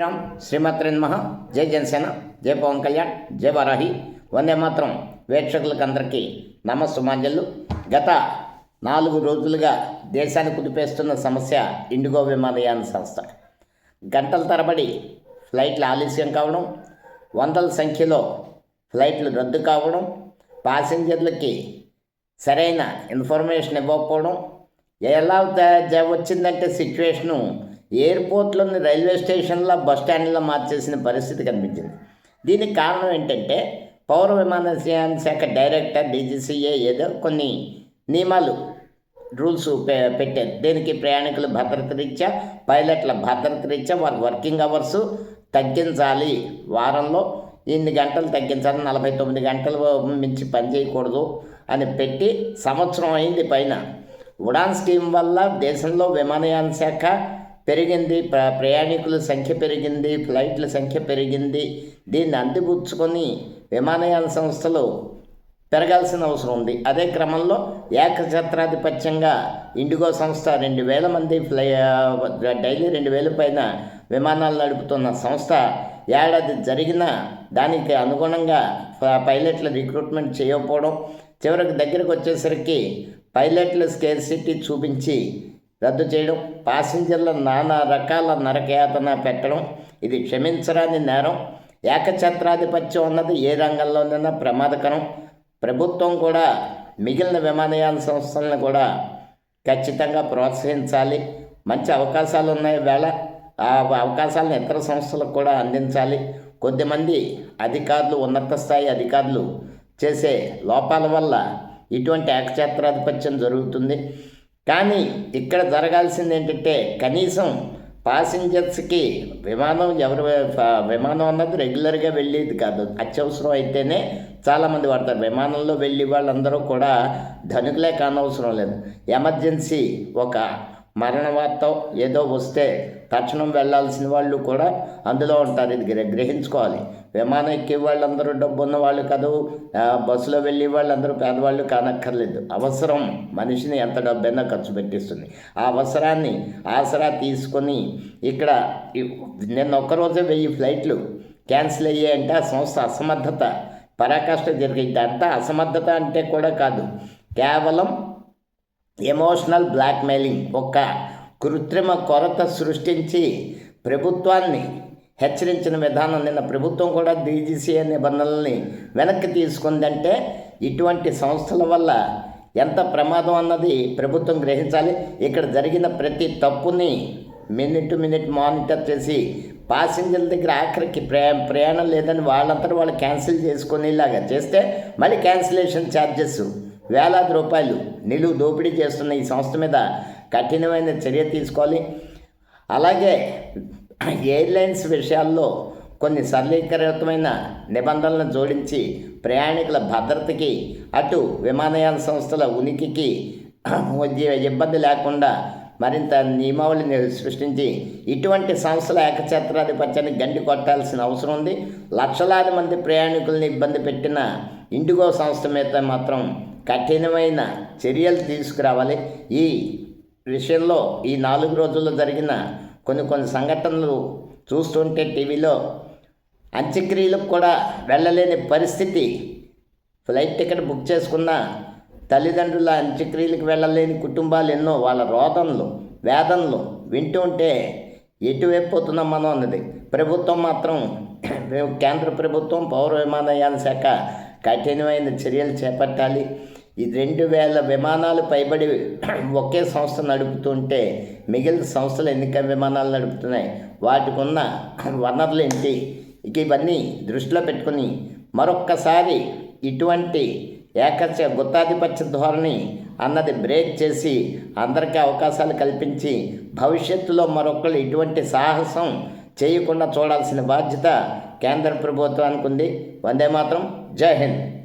రామ్ శ్రీమాత్రేన్ జై జనసేన జై పవన్ కళ్యాణ్ జై వారాహి. వందే మాత్రం వీక్షకులకు అందరికీ నమస్సుమాంజలు. గత నాలుగు రోజులుగా దేశాన్ని కుదిపేస్తున్న సమస్య ఇండిగో విమానయాన సంస్థ. గంటల తరబడి ఫ్లైట్లు ఆలస్యం కావడం వందల సంఖ్యలో ఫ్లైట్లు రద్దు కావడం ప్యాసింజర్లకి సరైన ఇన్ఫర్మేషన్ ఇవ్వకపోవడం ఎలా జ- వచ్చిందంటే సిచ్యువేషను ఎయిర్పోర్ట్లోని రైల్వే స్టేషన్లో బస్ స్టాండ్లో మార్చేసిన పరిస్థితి కనిపించింది. దీనికి కారణం ఏంటంటే పౌర విమానయాన శాఖ డైరెక్టర్ డీజీసీఏ ఏదో కొన్ని నియమాలు రూల్స్ పె పెట్టారు. దీనికి ప్రయాణికుల భద్రత రీత్యా పైలట్ల భద్రత రీత్యా వారి వర్కింగ్ అవర్స్ తగ్గించాలి. వారంలో ఇన్ని గంటలు తగ్గించాలి నలభై తొమ్మిది గంటలు మించి పని చేయకూడదు అని పెట్టి సంవత్సరం అయింది పైన. ఉడాన్ స్కీమ్ వల్ల దేశంలో విమానయాన శాఖ పెరిగింది ప్ర ప్రయాణికుల సంఖ్య పెరిగింది ఫ్లైట్ల సంఖ్య పెరిగింది. దీన్ని అందిపుచ్చుకొని విమానయాన సంస్థలు పెరగాల్సిన అవసరం ఉంది. అదే క్రమంలో ఏకఛత్రాధిపత్యంగా ఇండిగో సంస్థ రెండు వేల మంది ఫ్లై డైలీ రెండు వేల పైన విమానాలు నడుపుతున్న సంస్థ ఏడాది జరిగిన దానికి అనుగుణంగా ప- పైలట్ల రిక్రూట్మెంట్ చేయకపోవడం చివరికి దగ్గరకు వచ్చేసరికి పైలట్ల స్కేర్ సిటీ చూపించి రద్దు చేయడం పాసింజర్ల నానా రకాల నరకయాతన పెట్టడం ఇది క్షమించరాని నేరం. ఏకఛత్రాధిపత్యం అన్నది ఏ రంగంలోనైనా ప్రమాదకరం. ప్రభుత్వం కూడా మిగిలిన విమానయాన సంస్థలను కూడా ఖచ్చితంగా ప్రోత్సహించాలి. మంచి అవకాశాలు ఉన్నాయి వేళ. ఆ అవకాశాలను ఇతర సంస్థలకు కూడా అందించాలి. కొద్దిమంది అధికారులు ఉన్నత స్థాయి అధికారులు చేసే లోపాల వల్ల ఇటువంటి ఏకఛత్రాధిపత్యం జరుగుతుంది. కానీ ఇక్కడ జరగాల్సింది ఏంటంటే కనీసం పాసింజర్స్కి విమానం ఎవరు విమానం అన్నది రెగ్యులర్గా వెళ్ళేది కాదు. అత్యవసరం అయితేనే చాలామంది వాడతారు. విమానంలో వెళ్ళి వాళ్ళందరూ కూడా ధనికులే కానవసరం లేదు. ఎమర్జెన్సీ ఒక మరణ వార్త ఏదో వస్తే తక్షణం వెళ్ళాల్సిన వాళ్ళు కూడా అందులో ఉంటారు. ఇది గ్రహించుకోవాలి. విమానం ఎక్కే వాళ్ళందరూ డబ్బు ఉన్న వాళ్ళు కాదు బస్సులో వెళ్ళే వాళ్ళందరూ పేదవాళ్ళు కానక్కర్లేదు. అవసరం మనిషిని ఎంత డబ్బైనా ఖర్చు పెట్టిస్తుంది. ఆ అవసరాన్ని ఆసరా తీసుకొని ఇక్కడ నిన్న ఒక్కరోజే వెయ్యి ఫ్లైట్లు క్యాన్సిల్ అయ్యాయంటే ఆ సంస్థ అసమర్థత పరాకాష్ట జరిగింది అంతా అసమర్థత అంటే కూడా కాదు. కేవలం ఎమోషనల్ బ్లాక్మెయిలింగ్. ఒక కృత్రిమ కొరత సృష్టించి ప్రభుత్వాన్ని హెచ్చరించిన విధానం. నిన్న ప్రభుత్వం కూడా డీజీసీఏ నిబంధనల్ని వెనక్కి తీసుకుందంటే ఇటువంటి సంస్థల వల్ల ఎంత ప్రమాదం అన్నది ప్రభుత్వం గ్రహించాలి. ఇక్కడ జరిగిన ప్రతి తప్పుని మినిట్ టు మినిట్ మానిటర్ చేసి పాసింజర్ల దగ్గర ఆఖరికి ప్రయా ప్రయాణం లేదని వాళ్ళంతా వాళ్ళు క్యాన్సిల్ చేసుకునేలాగా చేస్తే మళ్ళీ క్యాన్సిలేషన్ ఛార్జెస్ వేలాది రూపాయలు నిలువు దోపిడీ చేస్తున్న ఈ సంస్థ మీద కఠినమైన చర్య తీసుకోవాలి. అలాగే ఎయిర్లైన్స్ విషయాల్లో కొన్ని సరళీకృతమైన నిబంధనలను జోడించి ప్రయాణికుల భద్రతకి అటు విమానయాన సంస్థల ఉనికికి ఇబ్బంది లేకుండా మరింత నియమావళిని సృష్టించి ఇటువంటి సంస్థల ఏకఛత్రాధిపత్యాన్ని గండి కొట్టాల్సిన అవసరం ఉంది. లక్షలాది మంది ప్రయాణికుల్ని ఇబ్బంది పెట్టిన ఇండిగో సంస్థ మీద మాత్రం కఠినమైన చర్యలు తీసుకురావాలి. ఈ విషయంలో ఈ నాలుగు రోజుల్లో జరిగిన కొన్ని కొన్ని సంఘటనలు చూస్తుంటే టీవీలో అంత్యక్రియలకు కూడా వెళ్ళలేని పరిస్థితి. ఫ్లైట్ టికెట్ బుక్ చేసుకున్న తల్లిదండ్రుల అంత్యక్రియలకు వెళ్ళలేని కుటుంబాలు ఎన్నో వాళ్ళ రోదనలు వేదనలు వింటూ ఉంటే ఎటువైపు పోతున్నాం మనం అన్నది. ప్రభుత్వం మాత్రం కేంద్ర ప్రభుత్వం పౌర విమానయాన శాఖ కఠినమైన చర్యలు చేపట్టాలి. ఈ రెండు వేల విమానాలు పైబడి ఒకే సంస్థ నడుపుతుంటే మిగిలిన సంస్థలు ఎన్నిక విమానాలు నడుపుతున్నాయి? వాటికి ఉన్న వనరులు ఏంటి? ఇక ఇవన్నీ దృష్టిలో పెట్టుకుని మరొక్కసారి ఇటువంటి ఏకచ గుత్తాధిపత్య ధోరణి అన్నది బ్రేక్ చేసి అందరికీ అవకాశాలు కల్పించి భవిష్యత్తులో మరొకరు ఇటువంటి సాహసం చేయకుండా చూడాల్సిన బాధ్యత కేంద్ర ప్రభుత్వానికి ఉంది. వందే మాత్రం. జై హింద్.